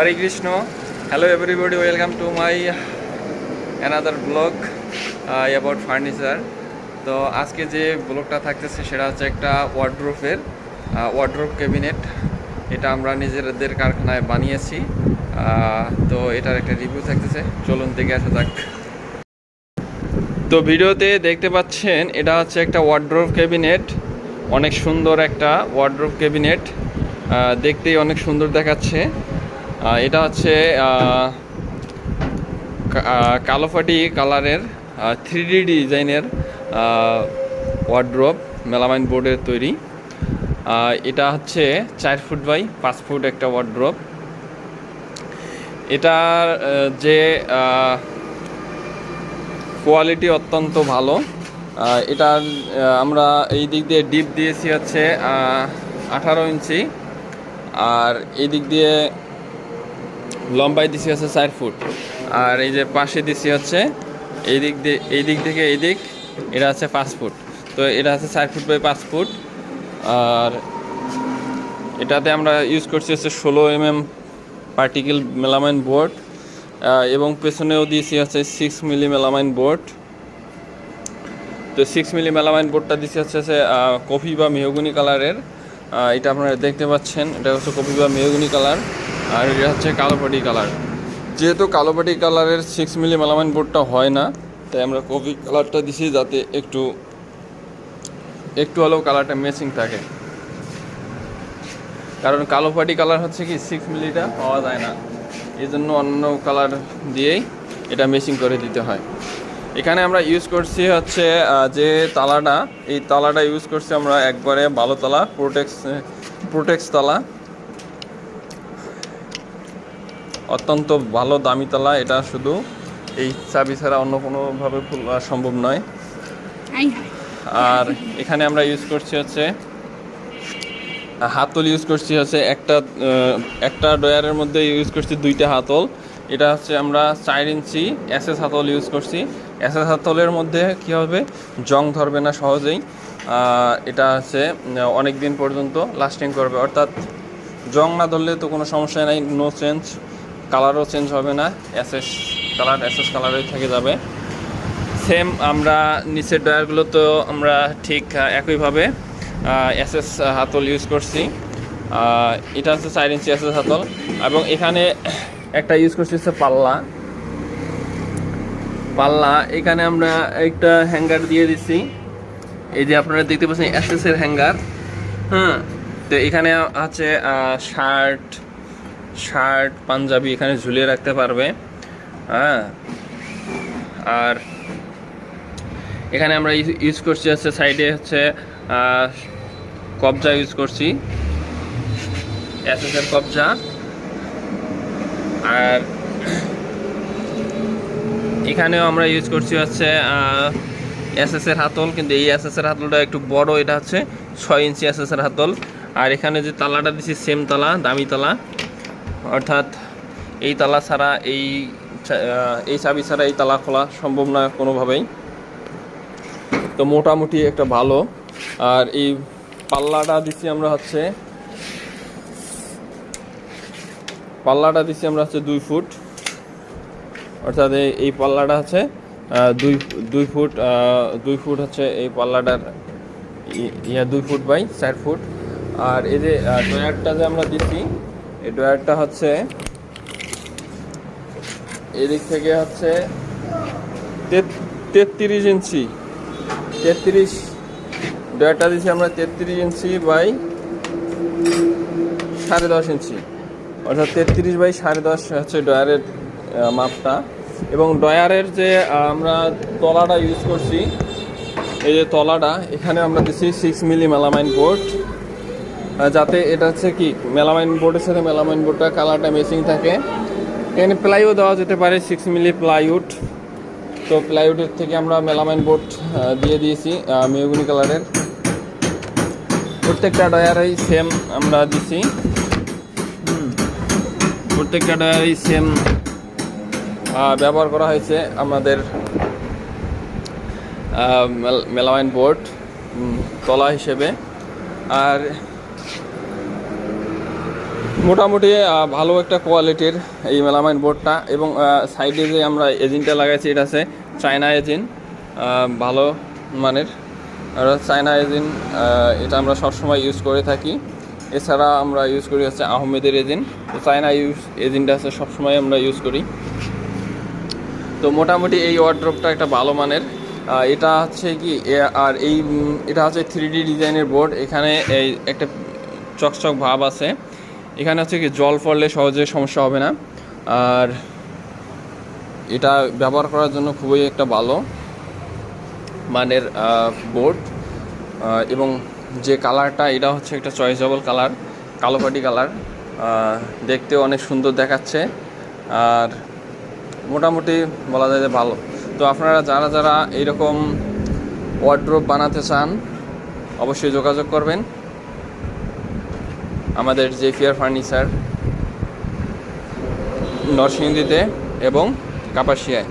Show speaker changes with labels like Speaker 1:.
Speaker 1: Hare Krishna hello everybody welcome to my another blog about furniture তো আজকে যে ব্লগটা থাকতেছে, সেটা হচ্ছে একটা ওয়ার্ড্রোফের ওয়ার্ড্রোপ ক্যাবিনেট এটা আমরা নিজেদের কারখানায় বানিয়েছি। তো এটার একটা রিভিউ থাকতেছে। চলুন দেখে আসা যাক। তো ভিডিওতে দেখতে পাচ্ছেন, এটা হচ্ছে একটা ওয়ার্ড্রোপ ক্যাবিনেট অনেক সুন্দর একটা ওয়ার্ড্রোপ ক্যাবিনেট দেখতেই অনেক সুন্দর দেখাচ্ছে। এটা হচ্ছে কালোফাটি কালারের থ্রি ডি ডিজাইনের ওয়ার্ড্রোপ মেলামাইন বোর্ডের তৈরি। এটা হচ্ছে চার ফুট বাই পাঁচ ফুট একটা ওয়ার্ড্রোপ এটার যে কোয়ালিটি অত্যন্ত ভালো। এটার আমরা এই দিক দিয়ে ডিপ দিয়েছি হচ্ছে আঠারো ইঞ্চি। আর এই দিক দিয়ে লম্বাই দিছি হচ্ছে চার ফুট। আর এই যে পাশে দিছি হচ্ছে এই দিক দিয়ে এই দিক থেকে এই দিক এটা হচ্ছে পাঁচ ফুট। তো এটা হচ্ছে চার ফুট বাই পাঁচ ফুট। আর এটাতে আমরা ইউজ করছি হচ্ছে ষোলো M M particle melamine board এবং পেছনেও দিয়েছি হচ্ছে সিক্স মিলি মেলামাইন বোর্ড তো সিক্স মিলি মেলামাইন বোর্ডটা হচ্ছে হচ্ছে কফি বা মেহগুনি কালারের এটা আপনারা দেখতে পাচ্ছেন, এটা হচ্ছে কফি বা মেহগুনি কালার আর এটা হচ্ছে কালো কালোপাটি কালার। যেহেতু কালো কালোপাটি কালারের সিক্স মিলি মেলামাইন বোর্ডটা হয় না, তাই আমরা কফি কালারটা দিছি যাতে একটু একটু হলেও কালারটা ম্যাচিং থাকে। কারণ কালো পাটি কালার হচ্ছে কি সিক্স মিলিটা পাওয়া যায় না। এই জন্য অন্য কালার দিয়েই এটা মেশিং করে দিতে হয়। এখানে আমরা ইউজ করছি হচ্ছে যে তালাটা, এই তালাটা ইউজ করছি আমরা একবারে ভালো তালা প্রোটেক্স প্রোটেক্স তালা। অত্যন্ত ভালো দামি তালা এটা শুধু এই চাবি ছাড়া অন্য কোনোভাবে খোলা সম্ভব নয়। আর এখানে আমরা ইউজ করছি হচ্ছে হাতল ইউজ করছি হচ্ছে একটা একটা ডয়ারের মধ্যে ইউজ করছি দুইটা হাতল। এটা হচ্ছে আমরা চার ইঞ্চি এসএস হাতল ইউজ করছি। এসএস হাতলের মধ্যে কি হবে? জং ধরবে না সহজেই। এটা হচ্ছে অনেক দিন পর্যন্ত লাস্টিং করবে। অর্থাৎ জং না ধরলে তো কোনো সমস্যা নাই নো চেঞ্জ কালারও চেঞ্জ হবে না, এসএস কালার, এসএস কালারই থেকে যাবে। সেম আমরা নিচের ডয়ারগুলো তো আমরা ঠিক একইভাবে এসএস হাতল ইউজ করছি। এটা হচ্ছে চার ইঞ্চি এসএস হাতল এবং এখানে একটা ইউজ করছি হচ্ছে পাল্লা। পাল্লা, এখানে আমরা একটা হ্যাঙ্গার দিয়ে দিছি এই যে আপনারা দেখতে পাচ্ছেন এর হ্যাঙ্গার হ্যাঁ তো এখানে আছে শার্ট শার্ট, পাঞ্জাবি এখানে ঝুলিয়ে রাখতে পারবে। হ্যাঁ। আর এখানে আমরা ইউজ করছি হচ্ছে সাইডে হচ্ছে কবজা ইউজ করছি। এসএসের কবজা। আর এখানেও আমরা ইউজ করছি হচ্ছে এসএস এর হাতল, কিন্তু এই এসএস এর হাতলটা একটু বড়, এটা হচ্ছে ছয় ইঞ্চি এসএস এর হাতল। আর এখানে যে তালাটা দিছি সেম তালা, দামি তালা। অর্থাৎ এই তালা ছাড়া এই এই চাবি ছাড়া এই তালা খোলা সম্ভব নয় কোনোভাবেই। তো মোটামুটি একটা ভালো। আর এই পাল্লাটা দিচ্ছি আমরা হচ্ছে, পাল্লাটা দিচ্ছি আমরা হচ্ছে দুই ফুট। অর্থাৎ এই- পাল্লাটা হচ্ছে দুই দুই ফুট দুই ফুট হচ্ছে এই পাল্লাটার ইয়া দুই ফুট বাই চার ফুট। আর এই যে ডয়ারটা যে আমরা দিচ্ছি এই ডয়ারটা হচ্ছে, এদিক থেকে হচ্ছে তেত- তেত্রিশ ইঞ্চি। তেত্রিশ ডয়ারটা দিচ্ছি আমরা তেত্রিশ ইঞ্চি বাই সাড়ে দশ ইঞ্চি। অর্থাৎ তেত্রিশ বাই সাড়ে দশ হচ্ছে ডয়ারের মাপটা। এবং ডয়ারের যে আমরা তলাটা ইউজ করছি, এই যে তলাটা, এখানে আমরা দিচ্ছি সিক্স মিলি মেলামাইন বোর্ড যাতে এটা হচ্ছে কি, মেলামাইন বোর্ডের সাথে মেলামাইন বোর্ডটা কালারটা ম্যাচিং থাকে। এখানে প্লাইও দেওয়া যেতে পারে সিক্স মিলি প্লাইউড তো প্লাইউডের থেকে আমরা মেলামাইন বোর্ড দিয়ে দিয়েছি মেহগুনি কালারের। প্রত্যেকটা ডয়ারেই সেম আমরা দিছি। প্রত্যেকটা ডয়ারেই সেম ব্যবহার করা হয়েছে আমাদের মেলামাইন বোর্ড তলা হিসেবে। আর মোটামুটি ভালো একটা কোয়ালিটির এই মেলামাইন বোর্ডটা এবং সাইডে যে আমরা এজিনটা লাগাইছি, এটা আছে চায়না এজিন ভালো মানের। চায়না এজিন এটা আমরা সবসময় ইউজ করে থাকি। এছাড়া আমরা ইউজ করি হচ্ছে আহমেদের এজিন। তো চায়না ইউজ এজিনটা আছে সবসময় আমরা ইউজ করি। তো মোটামুটি এই ওয়ার্ড্রপটা একটা ভালো মানের। এটা হচ্ছে কি আর এই এটা হচ্ছে থ্রি ডি ডিজাইনের বোর্ড এখানে এই একটা চকচক ভাব আছে। এখানে হচ্ছে কি জল পড়লে সহজে সমস্যা হবে না। আর এটা ব্যবহার করার জন্য খুবই একটা ভালো মানের বোর্ড এবং যে কালারটা, এটা হচ্ছে একটা চয়েসেবল কালার কালো পাটি কালার দেখতেও অনেক সুন্দর দেখাচ্ছে। আর মোটামুটি বলা যায় যে ভালো। তো আপনারা যারা যারা এইরকম ওয়ার্ড্রোপ বানাতে চান, অবশ্যই যোগাযোগ করবেন। আমাদের জেফিয়ার ফার্নিচার নরসিংদীতে এবং কাপাসিয়ায়।